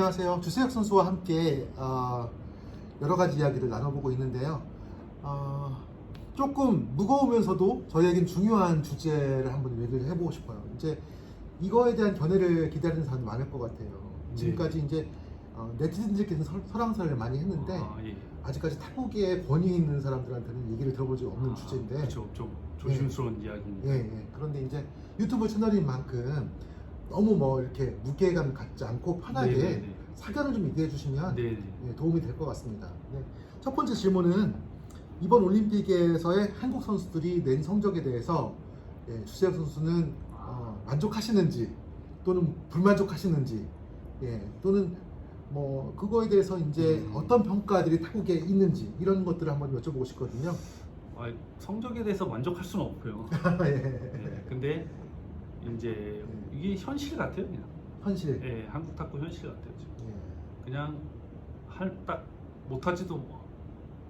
안녕하세요. 주세혁 선수와 함께 어, 여러 가지 이야기를 나눠보고 있는데요. 어, 조금 무거우면서도 저희에겐 중요한 주제를 한번 얘기를 해보고 싶어요. 이제 이거에 대한 견해를 기다리는 사람이 많을 것 같아요. 지금까지 이제 어, 네티즌들께서 설- 설왕설을 많이 했는데 아, 예. 아직까지 타국에 권위 있는 사람들한테는 얘기를 들어본 적이 없는 아, 주제인데 그렇죠. 좀 조심스러운 이야기입니다. 예, 예. 그런데 이제 유튜브 채널인 만큼 너무 뭐 이렇게 무게감 갖지 않고 편하게 네네네. 사견을 좀 얘기해 주시면 네네. 예, 도움이 될 것 같습니다. 네. 첫 번째 질문은 이번 올림픽에서의 한국 선수들이 낸 성적에 대해서 예, 주세혁 선수는 어, 만족하시는지 또는 불만족하시는지 예, 또는 뭐 그거에 대해서 이제 음. 어떤 평가들이 타국에 있는지 이런 것들을 한번 여쭤보고 싶거든요. 아, 성적에 대해서 만족할 수는 없고요. 예. 예. 근데 이제 이게 현실 같아요, 그냥. 현실. 예, 한국 탁구 현실 같아요. 지금. 예. 그냥 할 딱 못하지도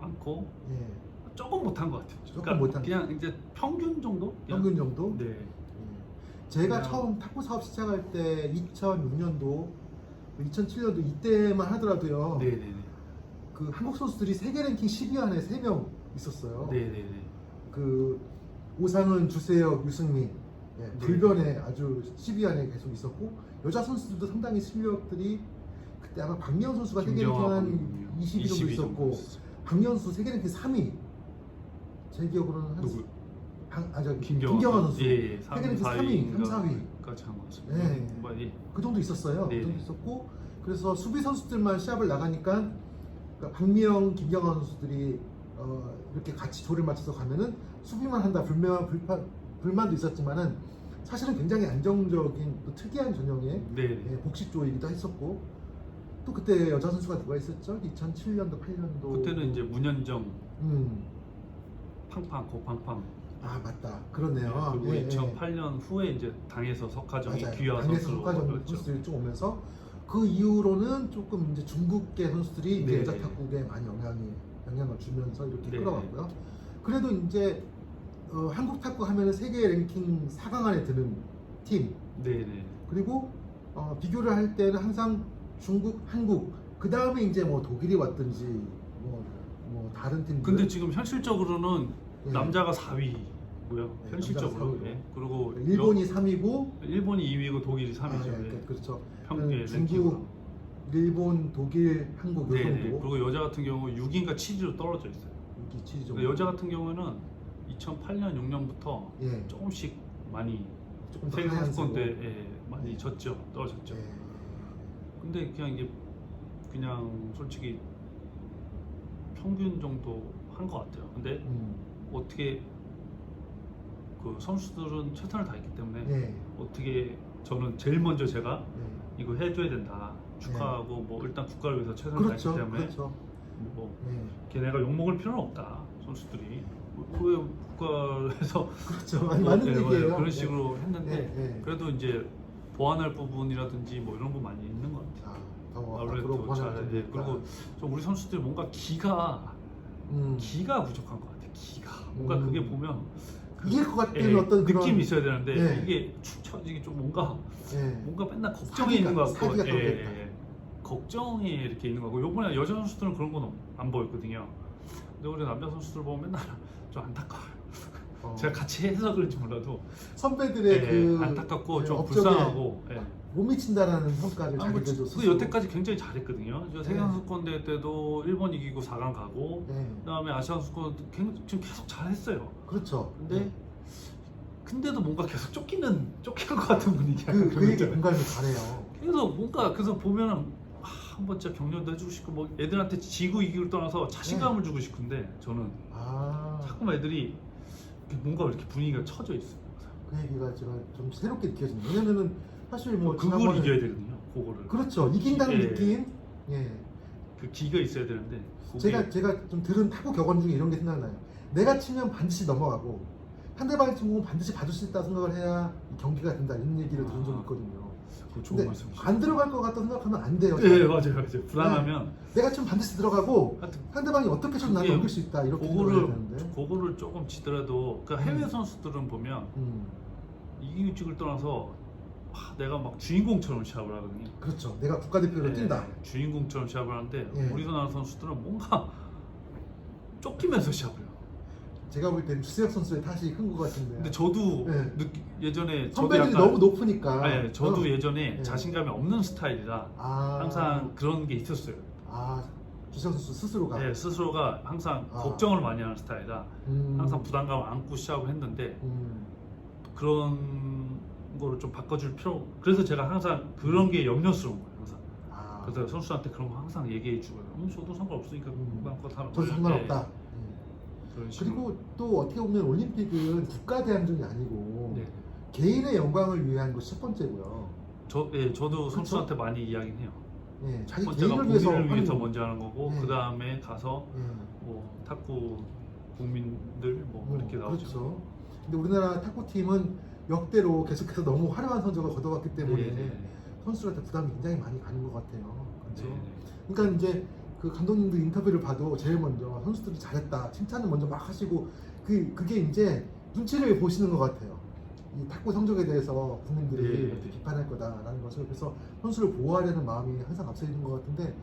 않고 예. 조금 못한 것 같아요. 조금 못한 그냥 이제 평균 정도? 그냥- 평균 정도? 네. 예. 제가 그냥- 처음 탁구 사업 시작할 때 2006년도, 2007년도 이때만 하더라도요. 네네네. 그 한국 선수들이 세계 랭킹 10위 안에 3명 있었어요. 네네네. 그 오상은, 주세혁, 유승민, 예, 네. 불변에 아주 10위 안에 계속 있었고 여자 선수들도 상당히 실력들이 그때 아마 박미영 선수가 세계 랭킹 김경아 한 선수요. 20위 정도 20위 있었고 있었어요. 박명수 세계 랭킹 3위. 제 기억으로는 한 누구? 박, 아, 저기 김경아, 김경아 선수. 예, 예. 세계 랭킹 3위, 3, 4위. 까지 한 것 같습니다. 네. 뭐, 예. 그 정도 있었어요. 네. 그 정도 있었고 그래서 수비 선수들만 시합을 나가니까 그러니까 박미영, 김경환 선수들이 어, 이렇게 같이 조를 맞춰서 가면은 수비만 한다 불만 불판 불만도 있었지만은 사실은 굉장히 안정적인 또 특이한 전형의 네. 예, 복식조이기도 했었고 또 그때 여자 선수가 누가 있었죠? 2007년도 8년도 그때는 이제 문현정, 음. 팡팡, 고팡팡. 아 맞다 그렇네요. 그리고 예, 예. 2008년 후에 이제 당에서 석하정이 맞아요. 귀화 당에서 선수로 국가전 그렇죠. 선수들이 좀 오면서 그 이후로는 조금 이제 중국계 선수들이 이제 네. 여자 탁구에 많이 영향이 영향을 주면서 이렇게 네. 끌어왔고요. 그래도 이제 어, 한국 탁구 하면은 세계 랭킹 4강 안에 드는 팀 네네. 그리고 어, 비교를 할 때는 항상 중국, 한국 그 다음에 이제 뭐 독일이 왔든지 뭐, 뭐 다른 팀들 근데 지금 현실적으로는 예. 남자가 4위고요. 네, 현실적으로. 남자가 4위고. 예. 그리고 일본이 여- 3위고 일본이 2위고 독일이 3위죠. 아, 예, 그렇죠. 평 예, 중국, 랭킹으로. 일본, 독일, 한국 요 네네. 정도. 그리고 여자 같은 경우 6위인가 7위로 떨어져 있어요. 이렇게 정도. 근데 여자 같은 경우는 2008년 6년부터 예. 조금씩 많이 조금 더 세계 하얀 선수권 때. 예, 많이 졌죠. 떨어졌죠. 예. 근데 그냥 이게 그냥 솔직히 평균 정도 한 것 같아요. 근데 음. 어떻게 그 선수들은 최선을 다했기 때문에 예. 어떻게 저는 제일 먼저 제가 예. 이거 해줘야 된다 축하하고 뭐 일단 국가를 위해서 최선을 그렇죠. 다했기 때문에 그렇죠. 뭐 예. 걔네가 욕 먹을 필요는 없다 선수들이 왜 국가에서 그렇죠. 뭐, 맞는 예, 얘기예요. 그런 예. 식으로 했는데 예. 예. 그래도 이제 보완할 부분이라든지 뭐 이런 거 많이 있는 것 같아요. 아, 더 아무래도 잘 예, 있다. 그리고 좀 우리 선수들이 뭔가 기가 음. 기가 부족한 것 같아요. 기가 뭔가 음. 그게 보면 그- 이길 것 같은 예, 어떤 느낌이 있어야 되는데 예. 이게 축 처지기 좀 뭔가 예. 뭔가 맨날 걱정이 사기가- 있는 것 같고 사기가 예. 예, 예. 걱정이 이렇게 있는 거고 요번에 여자 선수들은 그런 건 안 보였거든요. 근데 우리 남자 선수들 보면 맨날 좀 안타까워요. 어, 제가 같이 해서 그런지 몰라도 선배들의 예, 그 안타깝고 예, 좀 업적에 불쌍하고 예. 못 미친다라는 평가를 아, 뭐, 자기들도 그. 여태까지 굉장히 잘했거든요. 저 네. 세계 선수권 대회 때도 일본 이기고 4강 가고 예. 그다음에 아시아 선수권 지금 계속 잘했어요. 그렇죠. 근데 예. 근데도 뭔가 계속 쫓기는 쫓기는 것 같은 분위기야. 그, 그 얘기 있잖아요. 공감이 가네요. 그래서 뭔가 그래서 보면은 아, 한번 진짜 격려도 해주고 싶고 뭐 애들한테 지고 이기를 떠나서 자신감을 주고 싶은데 저는 아, 자꾸 애들이 이렇게 뭔가 이렇게 분위기가 처져 있어요. 그 얘기가 제가 좀 새롭게 느껴집니다. 왜냐면은 사실 뭐 그걸 지난번에- 이겨야 되거든요. 그거를 그렇죠. 이긴다는 예. 느낌. 예. 그 기가 있어야 되는데 그게 제가 제가 좀 들은 타구 격언 중에 이런 게 생각나요. 내가 치면 반드시 넘어가고 상대방이 치면 반드시 받을 수 있다 생각을 해야 이 경기가 된다 이런 얘기를 들은 적이 아, 있거든요. 그거 좋은 근데 말씀이시죠. 안 들어갈 것 같다 생각하면 안 돼요. 네 맞아요 맞아요 불안하면 내가 치면 반드시 들어가고 하여튼 상대방이 어떻게 쳐도 난 그게 넘길 수 있다 이렇게 생각을 해야 그거를 되는데. 그거를 조금 지더라도 그 해외 음. 선수들은 보면 음. 이기직을 떠나서 아, 내가 막 주인공처럼 시합을 하거든요. 그렇죠. 내가 국가대표로 네, 뛴다. 주인공처럼 시합을 하는데 예. 우리나라 선수들은 뭔가 쫓기면서 시합을 해요. 제가 볼 때는 주세혁 선수의 탓이 큰 것 같은데. 근데 저도 네. 느끼- 예전에 저도 선배들이 약간 너무 높으니까. 네, 저도 어. 예전에 네. 자신감이 없는 스타일이라 아, 항상 그런 게 있었어요. 아 주세혁 선수 스스로가. 네, 스스로가 항상 아. 걱정을 많이 하는 스타일이라 음, 항상 부담감을 안고 시합을 했는데 음, 그런 거를 좀 바꿔줄 필요. 그래서 제가 항상 그런 게 염려스러운 거예요. 항상. 아, 그래서 선수한테 그런 거 항상 얘기해 주고요. 음, 저도 상관없으니까 음. 마음껏 하는 저도 거예요. 상관없다. 네, 음. 그런 식으로. 그리고 또 어떻게 보면 올림픽은 국가 대항전이 아니고 네. 개인의 영광을 위한 것이 첫 번째고요. 저, 예, 저도? 선수한테 많이 이야기는 해요. 예, 첫 자기 번째가 개인을 위해서 국민을 위해서 하는- 먼저 하는 거고 네. 그 다음에 가서 예. 뭐 탁구 국민들 뭐 뭐, 이렇게 나오죠. 그렇죠. 근데 우리나라 탁구 팀은 역대로 계속해서 너무 화려한 성적을 거둬왔기 때문에 네, 네, 선수들한테 부담이 굉장히 많이 가는 것 같아요. 네, 그렇죠. 네. 그러니까 이제 그 감독님들 인터뷰를 봐도 제일 먼저 선수들이 잘했다 칭찬을 먼저 막 하시고 그 그게 이제 눈치를 보시는 것 같아요. 이 탁구 성적에 대해서 국민들이 네. 이렇게 비판할 거다라는 것을 그래서 선수를 보호하려는 마음이 항상 앞서 있는 것 같은데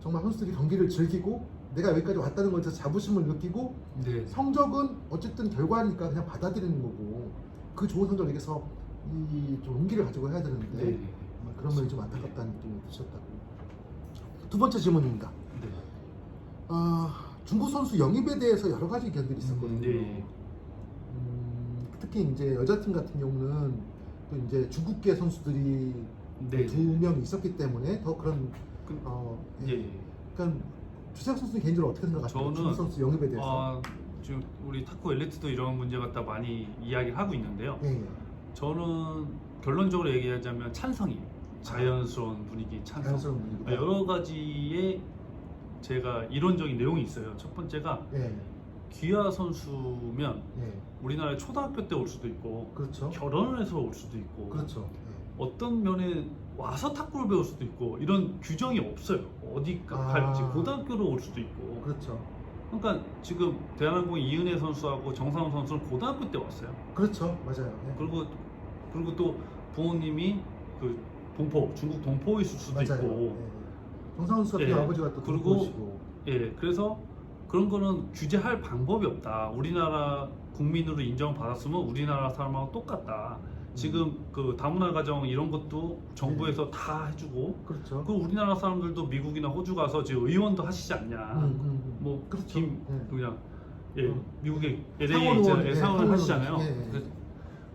정말 선수들이 경기를 즐기고 내가 여기까지 왔다는 것에 자부심을 느끼고 네. 성적은 어쨌든 결과니까 그냥 받아들이는 거고 그 좋은 성적을 위해서 이좀 용기를 가지고 해야 되는데 네. 그런 면이 좀 안타깝다는 느낌이 드셨다고. 두 번째 질문입니다. 네. 아, 중국 선수 영입에 대해서 여러 가지 의견들이 있었거든요. 음, 네. 음, 특히 이제 여자팀 같은 경우는 또 이제 중국계 선수들이 네. 두 명 있었기 때문에 더 그런 그- 어, 예. 예. 그러니까 주세혁 선수 개인적으로 어떻게 생각하세요? 저는 중국 선수 영입에 대해서. 아, 지금 우리 탁구 엘리트도 이런 문제 갖다 많이 이야기를 하고 있는데요. 예, 예. 저는 결론적으로 얘기하자면 찬성이에요. 자연스러운 분위기 찬성. 자연스러운 분위기다. 여러 가지의 제가 이론적인 내용이 있어요. 첫 번째가 예, 귀하 선수면 예. 우리나라에 초등학교 때 올 수도 있고 그렇죠. 결혼을 해서 올 수도 있고 그렇죠. 예. 어떤 면에 와서 탁구를 배울 수도 있고 이런 규정이 없어요. 어디 아. 갈지 고등학교로 올 수도 있고. 그렇죠. 그러니까 지금 대한항공 이은혜 선수하고 정상훈 선수는 고등학교 때 왔어요. 그렇죠. 맞아요. 예. 그리고 그리고 또 부모님이 그 동포 중국 동포일 수도 맞아요. 있고 예. 같은 예. 아버지가 또 그리고 동포시고. 예 그래서 그런 거는 규제할 방법이 없다. 우리나라 국민으로 인정받았으면 우리나라 사람하고 똑같다. 지금 그 다문화 가정 이런 것도 정부에서 다 해주고 그렇죠. 그 우리나라 사람들도 미국이나 호주 가서 지금 의원도 하시지 않냐. 음, 음, 음. 뭐 그렇죠. 김 예. 그냥 예 음. 미국의 LA 상원 예, 상원을 상원 하시잖아요. 예. 그래서-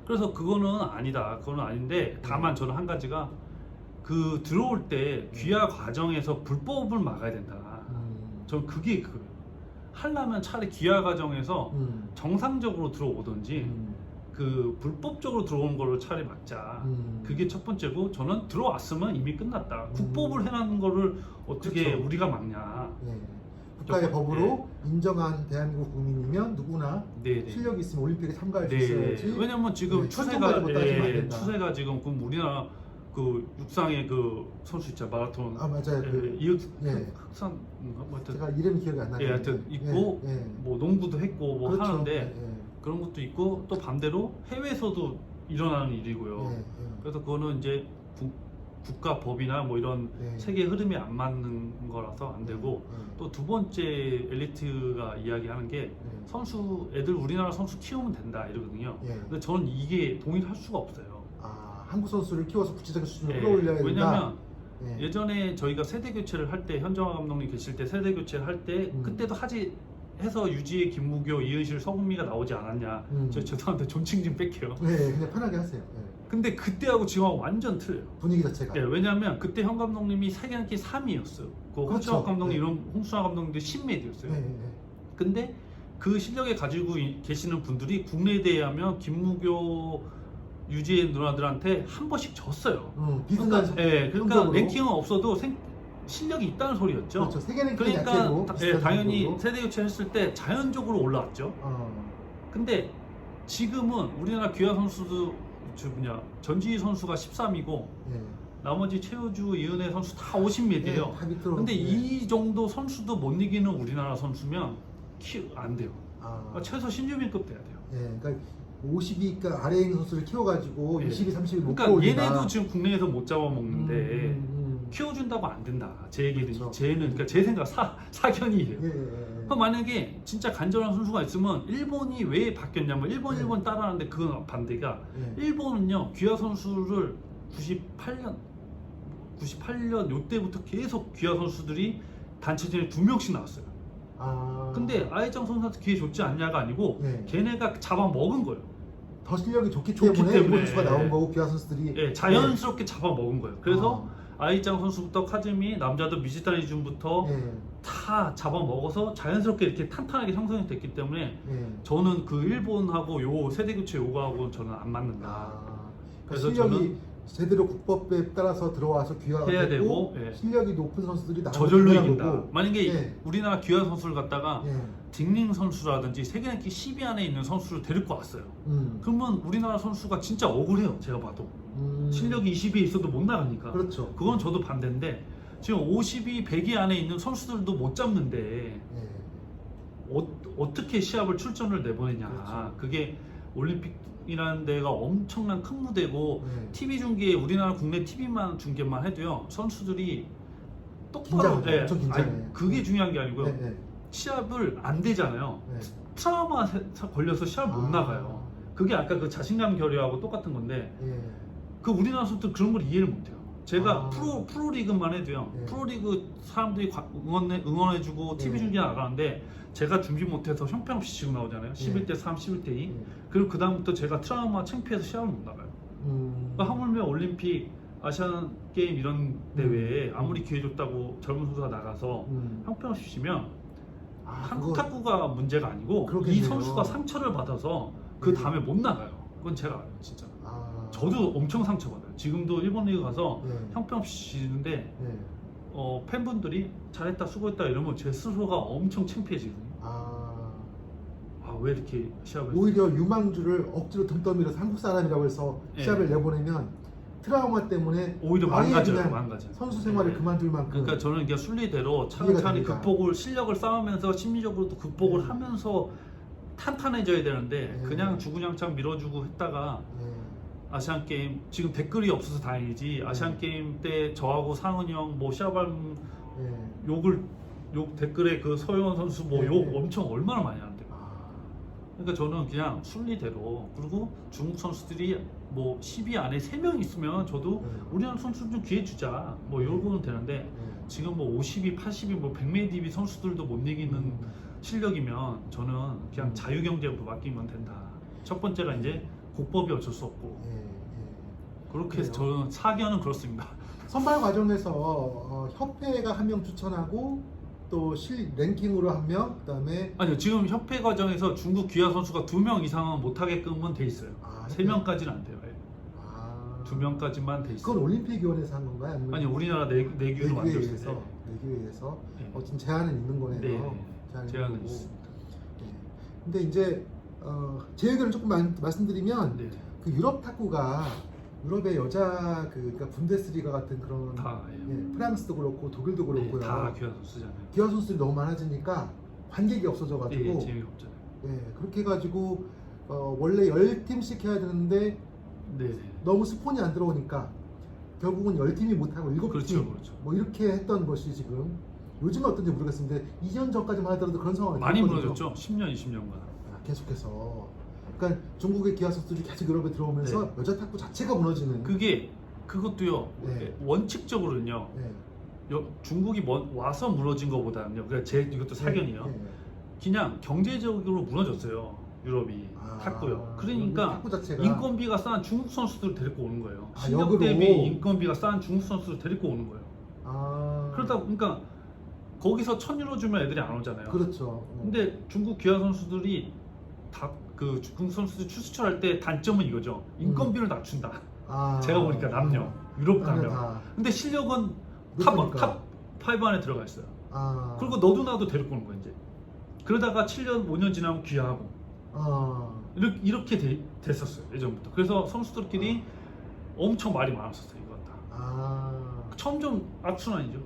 그래서 그거는 아니다. 그거는 아닌데 다만 저는 한 가지가 그 들어올 때 귀화 과정에서 불법을 막아야 된다. 음. 저는 그게 그 하려면 차라리 귀화 과정에서 음. 정상적으로 들어오든지 음. 그 불법적으로 들어오는 거를 차라리 막자. 음. 그게 첫 번째고 저는 들어왔으면 이미 끝났다. 음. 국법을 해놨는 거를 어떻게 그렇죠. 우리가 막냐. 예. 국가의 저- 법으로 인정한 대한민국 국민이면 누구나 네, 네. 실력이 있으면 올림픽에 참가할 수 네. 있어야지. 왜냐면 지금 네, 추세가 못 따지면 안 예. 추세가 지금 그럼 우리나라 그 육상의 그 선수 있잖아 마라톤 아 맞아요. 그 예, 이흑 예. 흑산 뭐 하여튼 제가 이름이 기억이 안 나는데. 예, 하여튼 있고 예, 예. 뭐 농구도 했고 뭐 그렇죠. 하는데 예, 그런 것도 있고 또 반대로 해외에서도 일어나는 예. 일이고요. 예, 예. 그래서 그거는 이제 국, 국가 법이나 뭐 이런 예. 세계 흐름에 안 맞는 거라서 안 되고 예, 또두 번째 엘리트가 이야기하는 게 예. 선수 애들 우리나라 선수 키우면 된다 이러거든요. 예. 근데 저는 이게 동의할 수가 없어요. 아 한국 선수를 키워서 국제적인 수준으로 예, 끌어올려야 된다. 왜냐면 예. 예전에 저희가 세대 교체를 할 때 현정화 감독님 계실 때 세대 교체를 할 때 음. 그때도 하지 해서 유지의 김무교, 이은실, 서금미가 나오지 않았냐. 음. 저 죄송한데 존칭 좀 뺄게요. 네, 그냥 편하게 하세요. 예. 근데 그때하고 지금하고 완전 틀려요. 분위기 자체가. 예, 왜냐하면 그때 현 감독님이 세계ranking 3위였어요. 그 그렇죠. 홍수학 감독님 네. 이런 홍수학 감독님도 10매디였어요. 예, 예, 예. 근데 그 실력에 가지고 이- 계시는 분들이 국내에 대하면 김무교 유지의 누나들한테 한 번씩 졌어요. 음, 비슷한 성- 예, 그러니까 성적으로. 랭킹은 없어도 생- 실력이 있다는 소리였죠. 그렇죠. 세계 랭킹 그러니까 자체로 다- 비슷한 예, 당연히 정도로. 세대 교체했을 때 자연적으로 올라왔죠. 어, 근데 지금은 우리나라 귀하 선수도 저 뭐냐 전지희 선수가 13이고 예. 나머지 최우주, 이은혜 선수 다 50몇이에요. 예, 다 밑으로. 근데 예. 이 정도 선수도 못 이기는 우리나라 선수면 키 안 돼요. 아, 그러니까 최소 신유빈급 돼야 돼요. 예, 그러니까 52가 아래에 있는 선수를 키워가지고 예. 22, 30을 못 그러니까 키워올린다. 얘네도 지금 국내에서 못 잡아먹는데 음, 음, 키워준다고 안 된다. 제 얘기는 그렇죠. 쟤는 그러니까 제 생각 사 사견이에요. 음. 예, 예, 예. 그럼 만약에 진짜 간절한 선수가 있으면 일본이 왜 바뀌었냐면 일본 네. 일본 따라하는데 그건 반대가 예. 일본은요 귀하 선수를 98년 98년 요때부터 계속 귀하 선수들이 단체전에 두 명씩 나왔어요. 아, 근데 아이짱 선수한테 기회 줬지 않냐가 아니고 네. 걔네가 잡아먹은 거예요. 더 실력이 좋기 좋기 때문에 때문에. 선수가 나온 거고 귀하 선수들이 예, 자연스럽게 잡아먹은 거예요. 그래서 아, 아이짱 선수부터 카즈미, 남자도 미즈타니 준부터 예, 다 잡아먹어서 자연스럽게 이렇게 탄탄하게 형성이 됐기 때문에 예. 저는 그 일본하고 요 세대 교체 요구하고 저는 안 맞는다. 아, 그래서 그래서 실력이 저는- 제대로 국법에 따라서 들어와서 귀화가 해야 되고, 예. 실력이 높은 선수들이 나오는 저절로 이긴다. 거고. 만약에 예. 우리나라 귀한 선수를 갖다가 예. 딩링 선수라든지 세계 랭킹 10위 안에 있는 선수를 데리고 왔어요. 음. 그러면 우리나라 선수가 진짜 억울해요. 제가 봐도 음. 실력이 20위에 있어도 못 나가니까. 그렇죠. 그건 저도 반대인데 지금 50위, 100위 안에 있는 선수들도 못 잡는데 예. 어, 어떻게 시합을 출전을 내보내냐. 그렇죠. 그게 올림픽 이라는 데가 엄청난 큰 무대고 예. TV 중계 우리나라 국내 TV만 중계만 해도요 선수들이 똑바로 긴장하죠. 엄청 긴장해. 아니, 그게 중요한 게 아니고요 예, 예, 시합을 안 되잖아요 예. 트라우마 세- 걸려서 시합 못 아. 나가요 그게 아까 그 자신감 결여하고 똑같은 건데 예. 그 우리나라 선수들 그런 걸 이해를 못해요 제가 아. 프로 프로리그만 해도요 예. 프로리그 사람들이 과- 응원해 응원해주고 TV 예. 중계 나가는데 제가 준비 못해서 형편없이 지금 나오잖아요 11대 3, 11대 2 예. 그리고 그 다음부터 제가 트라우마 창피해서 시합을 못 나가요. 음. 그러니까 하물며 올림픽, 아시안 게임 이런 대회에 음. 아무리 기회 줬다고 젊은 선수가 나가서 음. 형편없이 쉬면 아, 한국 그거- 탁구가 문제가 아니고 그렇겠네요. 이 선수가 상처를 받아서 그 네. 다음에 못 나가요. 그건 제가 알아요, 진짜. 아. 저도 엄청 상처받아요. 지금도 일본 리그 가서 예. 형편없이 쉬는데 예. 어, 팬분들이 잘했다, 수고했다 이러면 제 스스로가 엄청 창피해지거든요. 아. 아, 왜 이렇게 시합을 오히려 유망주를 억지로 덤떠밀어서 한국 사람이라고 해서 예. 시합을 내보내면 트라우마 때문에 오히려 아예 망가져요, 그냥 망가져. 선수 생활을 네. 그만둘 만큼 그러니까 저는 이게 순리대로 됩니다. 극복을 실력을 쌓으면서 심리적으로도 극복을 네. 하면서 탄탄해져야 되는데 네. 그냥 주구장창 밀어주고 했다가 예. 아시안 게임 지금 댓글이 없어서 다행이지 아시안 게임 때 저하고 상은이 형뭐 시합할 예. 욕을 욕 댓글에 그 서영원 선수 뭐 네. 욕 엄청 얼마나 많이 하는데 아. 그러니까 저는 그냥 순리대로 그리고 중국 선수들이 뭐 10위 안에 3명 있으면 저도 네. 우리나라 선수 좀 기회 주자 뭐 이러고는 되는데 예. 지금 뭐 50위, 80위, 뭐 100매 DB 선수들도 못 이기는 음. 실력이면 저는 그냥 음. 자유경제로 맡기면 된다. 첫 번째가 이제 국법이 어쩔 수 없고 예. 예. 그렇게 해서 그래요? 저는 사견은 그렇습니다. 선발 과정에서 어, 협회가 한 명 추천하고 또 실 랭킹으로 한 명, 그다음에 아니요 지금 협회 과정에서 중국 귀하 선수가 두 명 이상은 못하게끔은 돼 있어요. 아, 세 명까지는 안 돼요. 예. 아, 두 명까지만 돼 그건 있어요. 올림픽 위원회에서 한 건가요? 아니면 아니 우리나라 내, 내규로 내규에 만들었어요. 의해서 내규에 의해서 네. 어쨌든 제한은 있는 거네요. 네, 네. 제한은. 있습니다. 네. 근데 이제 어, 제 의견을 조금 만- 말씀드리면 네, 그 유럽 탁구가 유럽의 여자 그 그러니까 분데스리가 같은 그런 다 예. 예, 프랑스도 그렇고 독일도 네, 그렇고요. 다 귀하 선수잖아요. 기아 선수들이 너무 많아지니까 관객이 없어져가지고 예, 재미가 없잖아요. 예, 그렇게 해가지고 어, 원래 10팀씩 해야 되는데 네, 네. 너무 스폰이 안 들어오니까 결국은 10팀이 못하고 7팀 그렇죠, 그렇죠. 뭐 이렇게 했던 것이 지금 요즘은 어떤지 모르겠는데 2년 전까지만 하더라도 그런 상황이 많이 있었거든요. 무너졌죠. 10년, 20년간. 아, 계속해서 그러니까 중국의 기아 선수들이 계속 유럽에 들어오면서 네. 여자 탁구 자체가 무너지는 그게 그것도요 네. 원칙적으로는요 예, 여- 중국이 먼- 와서 무너진 것보다는요 그러니까 제 이것도 사견이요 예, 예. 그냥 경제적으로 무너졌어요 유럽이 아, 탔고요 탁구 그러니까 자체가 인건비가 싼 중국 선수들을 데리고 오는 거예요 아, 실력 역으로? 대비 인건비가 싼 중국 선수를 데리고 오는 거예요 아, 그러다 보니까 거기서 천 유로 주면 애들이 안 오잖아요 그렇죠. 어. 근데 중국 기아 선수들이 다 그 중국 선수들 추수철할 때 단점은 이거죠 인건비를 낮춘다 아, 제가 보니까 남녀 유럽 남녀 가면 다. 근데 실력은 탑, 높으니까. 탑 5 안에 들어가 있어요. 아, 그리고 너도 나도 데리고 오는 거야 이제. 그러다가 7년 5년 지나면 귀하고 아, 이렇게, 이렇게 돼- 됐었어요 예전부터. 그래서 선수들끼리 엄청 말이 많았었어요 이건 다. 아, 점점 악순환이죠.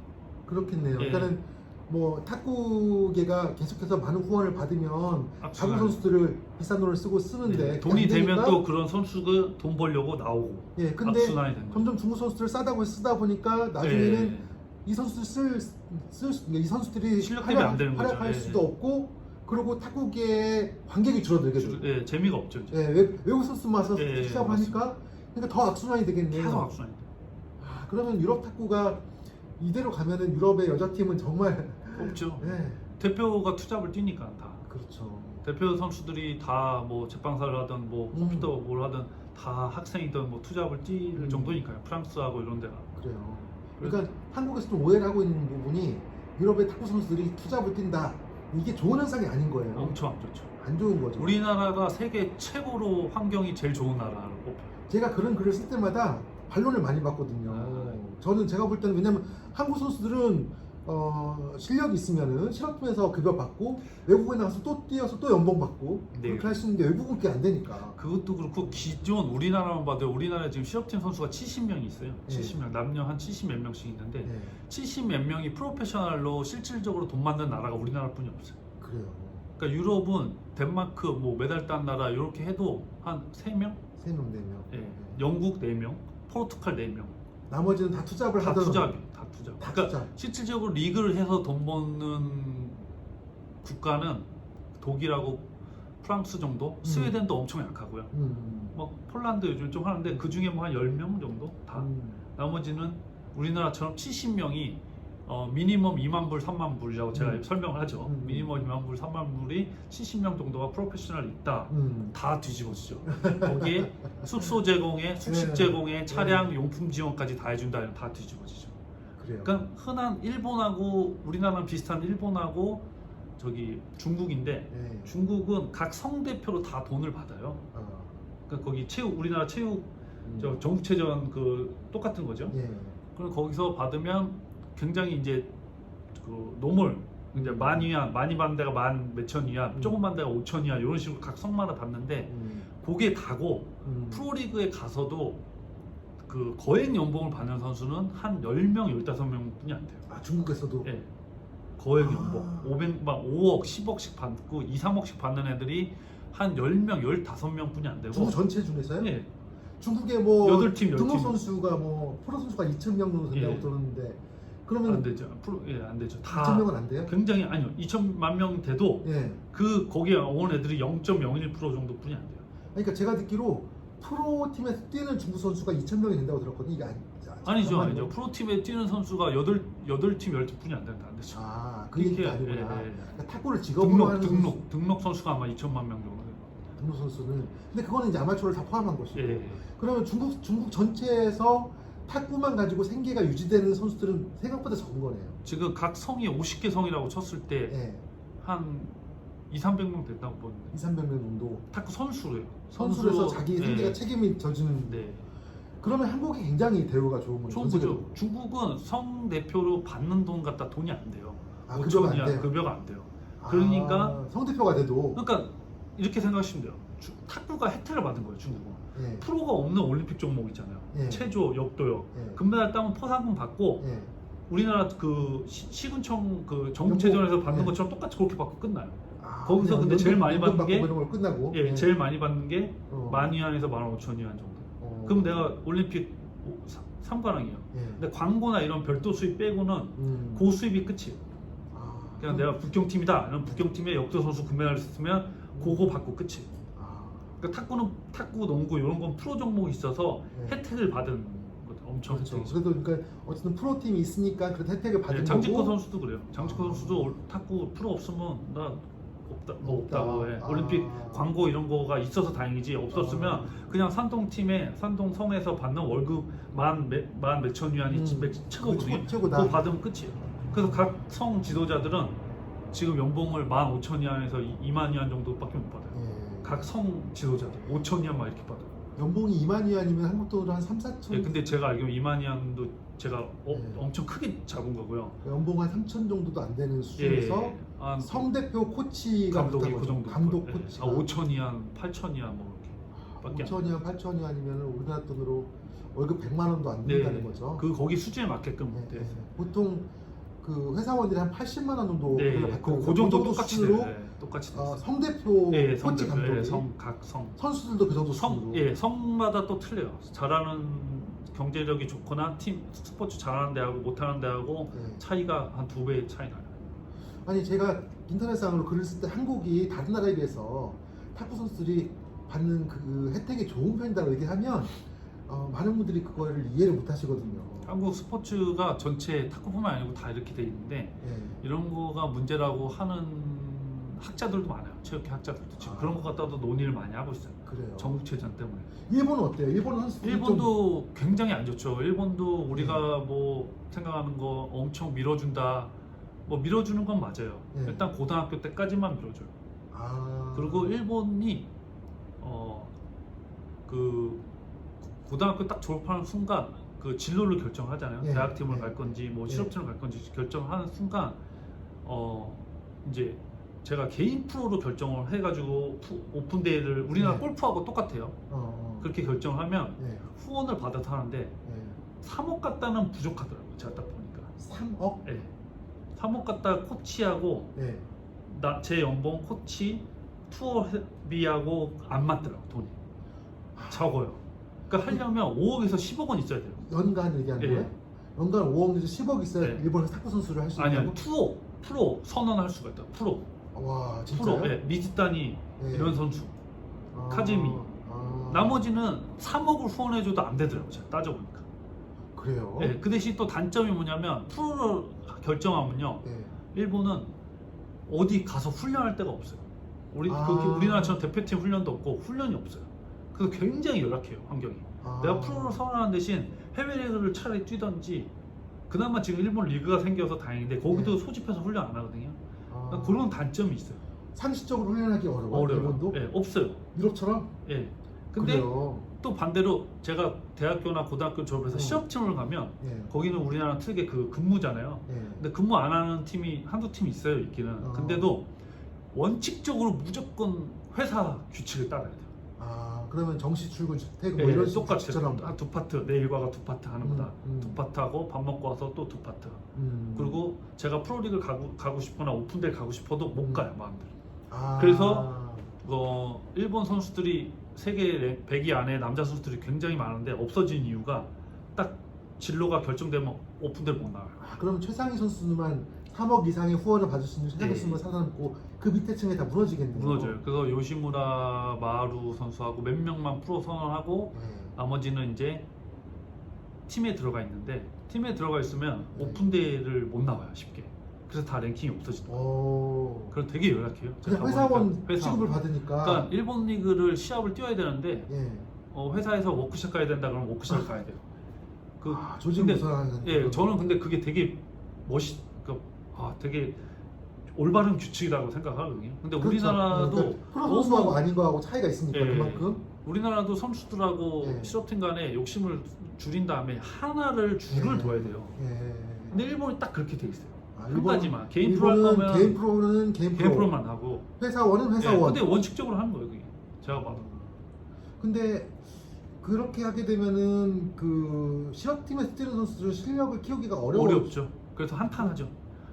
그렇겠네요. 예. 그러니까는 뭐 탁구계가 계속해서 많은 후원을 받으면 자구 악순환. 선수들을 비싼 돈을 쓰고 쓰는데 네, 돈이 안 되면 또 그런 선수가 돈 벌려고 나오고 예 근데 악순환이 거죠. 점점 중국 선수들 싸다고 쓰다 보니까 나중에는 예. 이 선수들 쓸쓸이 선수들이 실력 때문에 안 되는 거죠. 활약할 예, 수도 예. 없고 그리고 탁구계의 관객이 줄어들게 되고 주- 예, 재미가 없죠. 이제. 예, 외- 외국 선수만 와서 예, 예, 시작을 하니까 그러니까 더 악순환이 되겠네요. 계속 악순환. 아, 그러면 유럽 탁구가 이대로 가면은 유럽의 여자 팀은 정말 없죠. 예, 대표가 투잡을 뛰니까 다. 그렇죠. 대표 선수들이 다 뭐 제빵사를 하든 뭐 음. 컴퓨터 뭘 하든 다 학생이든 뭐 투잡을 뛸 음. 정도니까요. 프랑스하고 이런 데가. 그래요. 그러니까 한국에서 좀 오해를 하고 있는 부분이 유럽의 탁구 선수들이 투잡을 뛴다. 이게 좋은 현상이 아닌 거예요. 엄청 안 좋죠. 안 좋은 거죠. 우리나라가 세계 최고로 환경이 제일 좋은 나라로 꼽혀요. 제가 그런 글을 쓸 때마다 반론을 많이 받거든요. 아. 저는 제가 볼 때는 왜냐면 한국 선수들은 어, 실력이 있으면은 실업팀에서 급여 받고 외국에 나가서 또 뛰어서 또 연봉 받고 네. 그렇게 할 수 있는데 외국은 그게 안 되니까. 그것도 그렇고 기존 우리나라만 봐도 우리나라에 지금 실업팀 선수가 70명이 있어요. 네. 70명 남녀 한 70 몇 명씩 있는데 네, 70 몇 명이 프로페셔널로 실질적으로 돈 받는 나라가 우리나라뿐이 없어요. 그래요. 그러니까 유럽은 덴마크 뭐 메달 딴 나라 이렇게 해도 한 3명? 세 명, 네 명. 예. 영국 4명, 포르투갈 4명. 나머지는 다 투잡을 다 하던 투잡이, 다 투잡. 다 그러니까 투잡. 실질적으로 리그를 해서 돈 버는 국가는 독일하고 프랑스 정도, 스웨덴도 엄청 약하고요. 음. 뭐 폴란드 요즘 좀 하는데 그 중에 뭐 한 10명 정도 다. 음. 나머지는 우리나라처럼 70명이 어, 미니멈 2만 불, 3만 불이라고 제가 음. 설명을 하죠. 음. 미니멈 2만 불, 3만 불이 70명 정도가 프로페셔널 있다. 음. 다 뒤집어지죠. 거기에 숙소 제공에 숙식 네. 제공에 차량 용품 지원까지 다 해준다. 다 뒤집어지죠. 그래요. 그러니까 흔한 일본하고 우리나라랑 비슷한 일본하고 저기 중국인데 네. 중국은 각 성 대표로 다 돈을 받아요. 어. 그러니까 거기 체육 우리나라 체육 음. 저 전국체전 그 똑같은 거죠. 예. 그럼 거기서 받으면 굉장히 이제 그 노멀 이제 만 위안 많이 받는 데가 만 몇천 위안 음. 조금 받는 데가 오천 위안 이런 식으로 각 성마다 받는데 음. 그게 다고 음. 프로리그에 가서도 그 거액 연봉을 받는 선수는 한 10명, 15명뿐이 안 돼요. 아 중국에서도 예. 거액 아. 연봉. 500, 막 5억, 10억씩 받고 2, 3억씩 받는 애들이 한 10명, 15명뿐이 안 되고 중국 전체 중에서요? 예. 중국에 뭐 여덟 팀, 열 등록 팀. 선수가 뭐 프로 선수가 2천 명 정도 된다고 예. 들었는데 안 그러면 되죠. 프로 예, 안 되죠. 다 2천 명은 안 돼요? 굉장히 아니요. 2천만 명 돼도 예. 그 거기에 온 애들이 0.01% 정도뿐이 안 돼요. 그러니까 제가 듣기로 프로 팀에서 뛰는 중국 선수가 2천 명이 된다고 들었거든요. 이게 아니, 아니죠, 잠깐만요. 아니죠. 프로팀에 뛰는 선수가 8, 8팀, 10팀뿐이 안 된다. 안 되죠. 아, 그 얘기가 그렇게, 아니구나. 예, 예. 그러니까 탁구를 직업으로 등록, 하는 등록, 선수, 등록 선수가 아마 2천만 명 정도 돼요. 등록 선수는 근데 그거는 이제 아마추어를 다 포함한 것이고. 예, 예. 그러면 중국 중국 전체에서 탁구만 가지고 생계가 유지되는 선수들은 생각보다 적은 거네요. 지금 각 성이 50개 성이라고 쳤을 때 예. 한 2, 300명 된다고 보는데 2, 300명 정도 탁구 선수로요. 선수로서 자기 예. 생계가 책임이 져지는. 네. 그러면 한국이 굉장히 대우가 좋은 거죠. 좋은 거죠. 중국은 성 대표로 받는 돈 갖다 돈이 안 돼요. 아, 급여가 안 5천이야 돼요. 급여가 안 돼요. 그러니까 아, 성대표가 돼도 그러니까 이렇게 생각하시면 돼요. 주- 탁구가 혜택을 받은 거예요, 중국은. 예. 프로가 없는 올림픽 종목 있잖아요. 예. 체조, 역도역. 예. 금메달 따면 포상금 받고 예. 우리나라 그 시, 시군청 그 전국체전에서 받는 예. 것처럼 똑같이 그렇게 받고 끝나요. 아, 거기서 근데 제일 많이 받는 게- 이런 걸 끝나고 예, 제일 많이 받는 게 어. 만 위안에서 만 오천 위안 정도. 어. 그럼 내가 올림픽 3관왕이에요. 예. 근데 광고나 이런 별도 수입 빼고는 음. 고 수입이 끝이에요. 아. 그냥 내가 북경팀이다. 이런 북경팀에 역도 선수 금메달을 했으면 그거 받고 끝이에요. 아. 그러니까 탁구는 탁구, 농구 이런 건 프로 종목이 있어서 네. 혜택을 받은 거죠. 엄청 그렇죠. 혜택이죠. 그래도 그러니까 어쨌든 프로 팀이 있으니까 그런 혜택을 받은 네, 장직호 거고. 선수도 그래요. 장직호 아. 선수도 올- 탁구 프로 없으면 나 없다, 뭐 없다. 없다고 해. 아. 올림픽 광고 이런 거가 있어서 다행이지 없었으면 아. 그냥 산동 팀에 산동 성에서 받는 월급 만, 몇- 만 몇천 위안이 음. 몇 최고거든요. 최고- 최고다. 그거 받으면 끝이에요. 그래서 각 성 지도자들은 지금 연봉을 만 오천 위안에서 이- 이만 위안 정도밖에 못 받아요. 예. 각 성 지도자들 오천 위안 막 이렇게 받아요. 연봉이 2만 위안이면 한국 돈으로 한 3, 4천. 예, 근데 제가 알기로 이만 위안도 제가 어- 네. 엄청 크게 잡은 거고요. 연봉 한 3천 정도도 안 되는 예, 수준에서 한 성 대표 코치가 감독이 붙은 그 거죠. 정도 감독 예. 코치가. 아, 5천 위안, 8천 위안 뭐 이렇게. 5천 위안, 8천 위안이면 우리나라 돈으로 월급 100만 원도 안 된다는 거죠. 그 거기 수준에 맞게끔 예, 네. 예. 보통 그 회사원들이 한 80만 원 정도 네, 그, 그 정도 그 똑같이 수준으로 돼. 네, 똑같이 어, 됐어요. 성대표 예, 코치 감독이 예, 성, 각 성. 선수들도 그 정도 성, 수준으로 예, 성마다 또 틀려요. 잘하는 경제력이 좋거나 팀 스포츠 잘하는 데하고 못하는 데하고 예. 차이가 한 두배 차이 나요. 아니 제가 인터넷상으로 글을 쓸 때 한국이 다른 나라에 비해서 탁구 선수들이 받는 그 혜택이 좋은 편이다고 얘기하면 어, 많은 분들이 그거를 이해를 못 하시거든요. 한국 스포츠가 전체 탁구뿐만 아니고 다 이렇게 돼 있는데 예. 이런 거가 문제라고 하는 학자들도 많아요. 체육회 학자들도 지금 아. 그런 것 갖다도 논의를 많이 하고 있어요. 그래요. 전국체전 때문에. 일본은 어때요? 일본 선수들이 좀 일본도 굉장히 안 좋죠. 일본도 우리가 네. 뭐 생각하는 거 엄청 밀어준다. 뭐 밀어주는 건 맞아요. 네. 일단 고등학교 때까지만 밀어줘요. 아 그리고 일본이 어그 고등학교 딱 졸업하는 순간 그 진로를 결정하잖아요. 네. 대학팀을 네. 갈 건지 뭐 네. 실업팀을 갈 건지 결정하는 순간 어 이제 제가 개인 프로로 결정을 해가지고 푸- 오픈 대회를 우리나라 네. 골프하고 똑같아요. 어, 어. 그렇게 결정을 하면 네. 후원을 받아서 하는데 네. 3억 갖다는 부족하더라고요. 제가 딱 보니까. 3억? 예. 3억 갖다 코치하고 네. 나, 제 연봉 코치 투어비하고 안 맞더라고 돈이 적어요. 그러니까 하려면 5억에서 10억 원 있어야 돼요. 연간 얘기하는 예. 거예요? 연간 5억 내지 10억 있어야 네. 일본에서 탁구 선수를 할수 아니 있다고? 아니 프로 프로 선언할 수가 있다. 프로 와 진짜요? 프로 예, 미즈다니 예. 이런 선수. 아, 카즈미. 아, 나머지는 3억을 후원해줘도 안 되더라고 제가 따져보니까. 그래요? 예, 그 대신 또 단점이 뭐냐면 프로를 결정하면요. 네. 일본은 어디 가서 훈련할 데가 없어요. 우리 아. 그렇게 우리나라처럼 대표팀 훈련도 없고 훈련이 없어요. 그래서 굉장히 열악해요 환경이. 아. 내가 프로를 선언하는 대신 해외 리그를 차라리 뛰던지 그나마 지금 일본 리그가 생겨서 다행인데 거기도 네. 소집해서 훈련 안 하거든요. 아. 그런 단점이 있어요. 상식적으로 훈련하기 어려워. 어려워요. 일본도 예, 없어요. 유럽처럼. 예. 근데 그래요. 또 반대로 제가 대학교나 고등학교 졸업해서 음. 시험팀을 가면 예. 거기는 우리나라 특유의 그 근무잖아요. 예. 근데 근무 안 하는 팀이 한두 팀 있어요 있기는. 어. 근데도 원칙적으로 무조건 회사 규칙을 따라야 돼요. 아 그러면 정시 출근 퇴근 뭐 예, 이런 똑같이. 아, 두 파트 내 일과가 두 파트 하는 거다. 음, 음. 두 파트 하고 밥 먹고 와서 또 두 파트. 음. 그리고 제가 프로리그 가고 가고 싶거나 오픈대 가고 싶어도 못 음. 가요 마음대로. 아. 그래서 어 일본 선수들이 세계 100위 안에 남자 선수들이 굉장히 많은데 없어진 이유가 딱 진로가 결정되면 오픈대를 못 나가요. 아, 그럼 최상위 선수만 3억 이상의 후원을 받을 수 있는 네. 선수만 살아남고 그 밑에 층에 다 무너지겠네요. 무너져요. 그래서 요시무라 마루 선수하고 몇 명만 프로 선언하고 네. 나머지는 이제 팀에 들어가 있는데 팀에 들어가 있으면 네. 오픈 대회를 못 나와요 쉽게. 그래서 다 랭킹이 없어진다. 오. 그럼 되게 열악해요. 제가 그냥 회사원. 취급을 받으니까. 그러니까 일본 리그를 시합을 뛰어야 되는데 예. 어, 회사에서 워크숍 가야 된다 그러면 워크숍 가야 돼요. 그 아, 조직 근데 무서워하는. 예 저는 근데 그게 되게 멋있 그, 아 되게 올바른 규칙이라고 생각하거든요. 근데 우리나라도 그러니까 프로 선수하고 아닌 거하고 차이가 있으니까 예. 그만큼. 우리나라도 선수들하고 예. 실업팀 간에 욕심을 줄인 다음에 하나를 줄을 예. 둬야 돼요. 예. 근데 일본이 딱 그렇게 돼 있어요. 아, 한 일본- 가지만 개인 프로 할 거면 개인 프로는 개인 프로. 개인 프로만 하고 회사원은 예, 회사원. 근데 원칙적으로 하는 거예요 그게 제가 봐도 근데 그렇게 하게 되면은 그 실업팀에서 뛰는 선수들 실력을 키우기가 어려워. 어렵죠. 그래서 한탄하죠.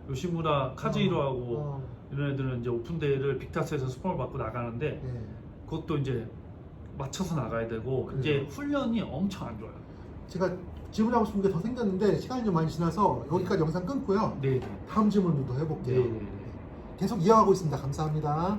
요시무라 카즈히로하고 어, 이런 애들은 이제 오픈 대회를 빅타스에서 스폰을 받고 나가는데 예. 그것도 이제 맞춰서 나가야 되고 그래요. 이제 훈련이 엄청 안 좋아요. 제가 질문하고 싶은 게 더 생겼는데 시간이 좀 많이 지나서 여기까지 영상 끊고요. 네, 네. 다음 질문도 더 네, 해볼게요. 네, 네. 계속 이어가고 있습니다. 감사합니다.